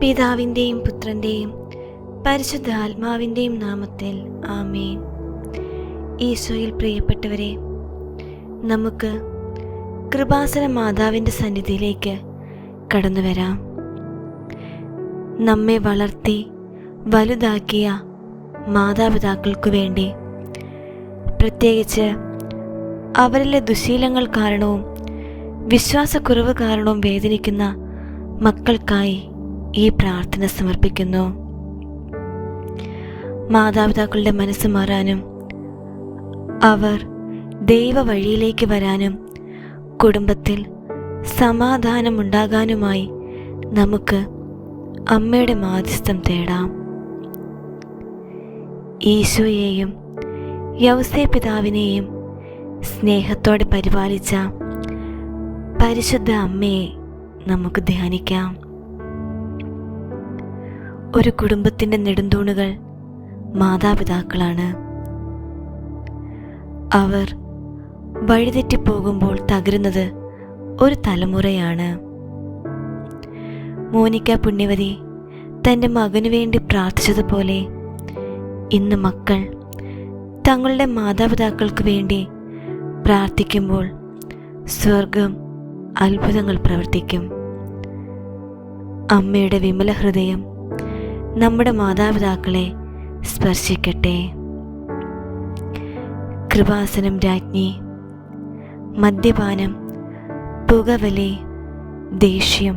പിതാവിന്റെയും പുത്രന്റെയും പരിശുദ്ധ ആത്മാവിന്റെയും നാമത്തിൽ ആമേൻ. ഈശോയിൽ പ്രിയപ്പെട്ടവരെ നമുക്ക് കൃപാസന മാതാവിന്റെ സന്നിധിയിലേക്ക് കടന്നു വരാം. നമ്മെ വളർത്തി വലുതാക്കിയ മാതാപിതാക്കൾക്കു വേണ്ടി പ്രത്യേകിച്ച് അവരിലെ ദുശീലങ്ങൾ കാരണവും വിശ്വാസക്കുറവ് കാരണവും വേദനിക്കുന്ന മക്കൾക്കായി ഈ പ്രാർത്ഥന സമർപ്പിക്കുന്നു. മാതാപിതാക്കളുടെ മനസ്സ് മാറാനും അവർ ദൈവ വഴിയിലേക്ക് വരാനും കുടുംബത്തിൽ സമാധാനമുണ്ടാകാനുമായി നമുക്ക് അമ്മയുടെ മാധ്യസ്ഥം തേടാം. ഈശോയെയും യൗസേ പിതാവിനെയും സ്നേഹത്തോടെ പരിപാലിച്ച പരിശുദ്ധ അമ്മയെ നമുക്ക് ധ്യാനിക്കാം. ഒരു കുടുംബത്തിന്റെ നെടുന്തൂണുകൾ മാതാപിതാക്കളാണ്. അവർ വഴിതെറ്റിപ്പോകുമ്പോൾ തകരുന്നത് ഒരു തലമുറയാണ്. മോനിക്ക പുണ്യവതി തന്റെ മകനു വേണ്ടി പ്രാർത്ഥിച്ചതുപോലെ ഇന്ന് മക്കൾ തങ്ങളുടെ മാതാപിതാക്കൾക്ക് വേണ്ടി പ്രാർത്ഥിക്കുമ്പോൾ സ്വർഗം അത്ഭുതങ്ങൾ പ്രവർത്തിക്കും. അമ്മയുടെ വിമല ഹൃദയം നമ്മുടെ മാതാപിതാക്കളെ സ്പർശിക്കട്ടെ. കൃപാസനം രാജ്ഞി മദ്യപാനം പുകവലി ദേഷ്യം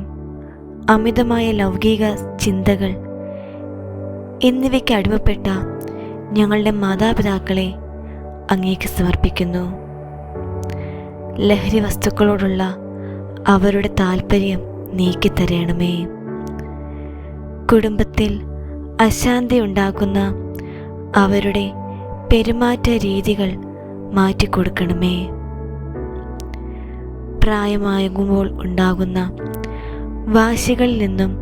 അമിതമായ ലൗകിക ചിന്തകൾ എന്നിവയ്ക്ക് അടിമപ്പെട്ട ഞങ്ങളുടെ മാതാപിതാക്കളെ അങ്ങേക്ക് സമർപ്പിക്കുന്നു. ലഹരി വസ്തുക്കളോടുള്ള അവരുടെ താല്പര്യം നീക്കിത്തരയണമേ കുടുംബത്തിൽ അശാന്തി ഉണ്ടാക്കുന്ന അവരുടെ പെരുമാറ്റ രീതികൾ മാറ്റിക്കൊടുക്കണമേ. പ്രായമാകുമ്പോൾ ഉണ്ടാകുന്ന വാശികളിൽ നിന്നും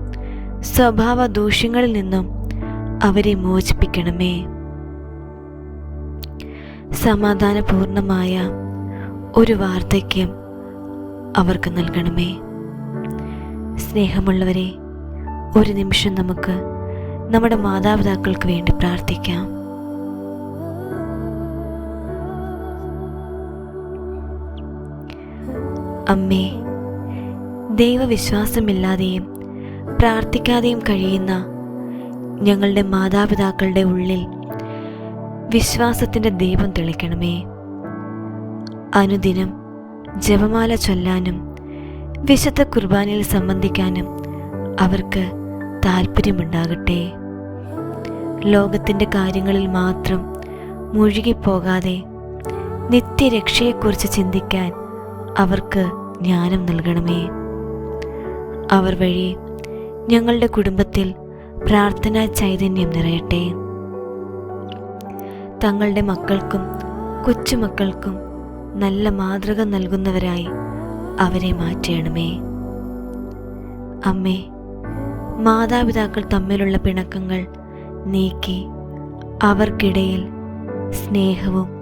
സ്വഭാവ ദൂഷ്യങ്ങളിൽ നിന്നും അവരെ മോചിപ്പിക്കണമേ. സമാധാനപൂർണമായ ഒരു വാർദ്ധക്യം അവർക്ക് നൽകണമേ. സ്നേഹമുള്ളവരെ ഒരു നിമിഷം നമുക്ക് നമ്മുടെ മാതാപിതാക്കൾക്ക് വേണ്ടി പ്രാർത്ഥിക്കാം. അമ്മേ ദൈവവിശ്വാസമില്ലാതെയും പ്രാർത്ഥിക്കാതെയും കഴിയുന്ന ഞങ്ങളുടെ മാതാപിതാക്കളുടെ ഉള്ളിൽ വിശ്വാസത്തിന്റെ ദീപം തെളിക്കണമേ. അനുദിനം ജപമാല ചൊല്ലാനും വിശുദ്ധ കുർബാനയിൽ സംബന്ധിക്കാനും അവർക്ക് താല്പര്യമുണ്ടാകട്ടെ ലോകത്തിന്റെ കാര്യങ്ങളിൽ മാത്രം മുഴുകിപ്പോകാതെ നിത്യരക്ഷയെക്കുറിച്ച് ചിന്തിക്കാൻ അവർക്ക് ജ്ഞാനം നൽകണമേ. അവർ വഴി ഞങ്ങളുടെ കുടുംബത്തിൽ പ്രാർത്ഥനാ ചൈതന്യം നിറയട്ടെ. തങ്ങളുടെ മക്കൾക്കും കൊച്ചുമക്കൾക്കും നല്ല മാതൃക നൽകുന്നവരായി അവരെ മാറ്റണമേ. അമ്മേ മാതാപിതാക്കൾ തമ്മിലുള്ള പിണക്കങ്ങൾ നീക്കി അവർക്കിടയിൽ സ്നേഹവും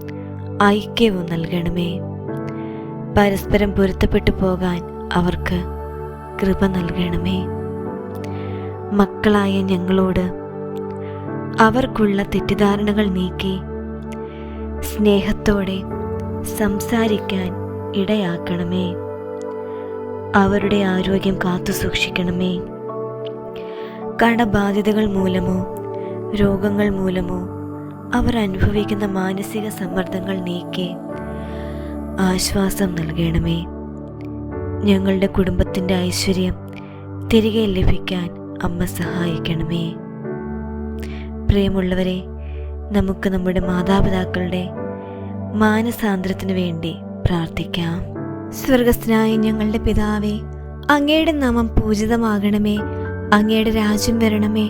ഐക്യവും നൽകണമേ. പരസ്പരം പൊരുത്തപ്പെട്ടു പോകാൻ അവർക്ക് കൃപ നൽകണമേ. മക്കളായ ഞങ്ങളോട് അവർക്കുള്ള തെറ്റിദ്ധാരണകൾ നീക്കി സ്നേഹത്തോടെ സംസാരിക്കാൻ ഇടയാക്കണമേ. അവരുടെ ആരോഗ്യം കാത്തു സൂക്ഷിക്കണമേ കടബാധ്യതകൾ മൂലമോ രോഗങ്ങൾ മൂലമോ അവർ അനുഭവിക്കുന്ന മാനസിക സമ്മർദ്ദങ്ങൾ നീക്കി ആശ്വാസം നൽകണമേ. ഞങ്ങളുടെ കുടുംബത്തിന്റെ ഐശ്വര്യം തിരികെ ലഭിക്കാൻ അമ്മ സഹായിക്കണമേ. പ്രിയമുള്ളവരെ നമുക്ക് നമ്മുടെ മാതാപിതാക്കളുടെ മാനസാന്തരത്തിനു വേണ്ടി പ്രാർത്ഥിക്കാം. സ്വർഗസ്ഥനായ ഞങ്ങളുടെ പിതാവേ അങ്ങയുടെ നാമം പൂജിതമാകണമേ. അങ്ങയുടെ രാജ്യം വരണമേ.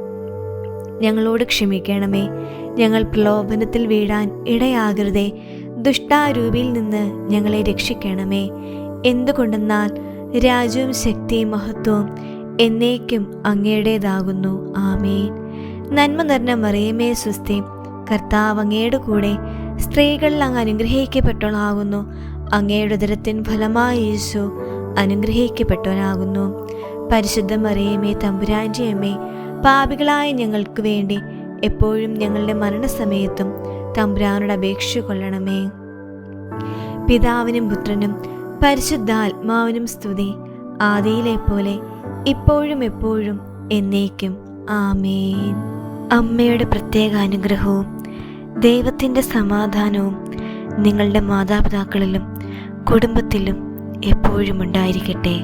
ഞങ്ങളോട് ക്ഷമിക്കണമേ. ഞങ്ങൾ പ്രലോഭനത്തിൽ വീഴാൻ ഇടയാകരുതേ. ദുഷ്ടാരൂപിയിൽ നിന്ന് ഞങ്ങളെ രക്ഷിക്കണമേ. എന്തുകൊണ്ടെന്നാൽ രാജ്യവും ശക്തിയും മഹത്വവും എന്നേക്കും അങ്ങയുടേതാകുന്നു. ആമേൻ. നന്മ നിറഞ്ഞ മറിയമേ സുസ്ഥി കർത്താവ് അങ്ങയുടെ കൂടെ സ്ത്രീകളിൽ അങ്ങ് അനുഗ്രഹിക്കപ്പെട്ടവളാകുന്നു. അങ്ങയുടെ ഉദരത്തിൻ ഫലമായ യേശു അനുഗ്രഹിക്കപ്പെട്ടവനാകുന്നു. പരിശുദ്ധ മറിയമേ തമ്പുരാന്റെ അമ്മേ പാപികളായ ഞങ്ങൾക്ക് വേണ്ടി എപ്പോഴും ഞങ്ങളുടെ മരണസമയത്തും തമ്പുരാനോട് അപേക്ഷ കൊള്ളണമേ. പിതാവിനും പുത്രനും പരിശുദ്ധാത്മാവിനും സ്തുതി ആദിയിലെ പോലെ ഇപ്പോഴും എപ്പോഴും എന്നേക്കും. ആമേൻ. അമ്മയുടെ പ്രത്യേക അനുഗ്രഹവും ദൈവത്തിന്റെ സമാധാനവും നിങ്ങളുടെ മാതാപിതാക്കളിലും കുടുംബത്തിലും എപ്പോഴും ഉണ്ടായിരിക്കട്ടെ.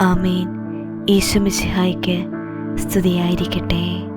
ആമേൻ. ഈശുമിശിഹായ്ക്ക് സ്തുതിയായിരിക്കട്ടെ.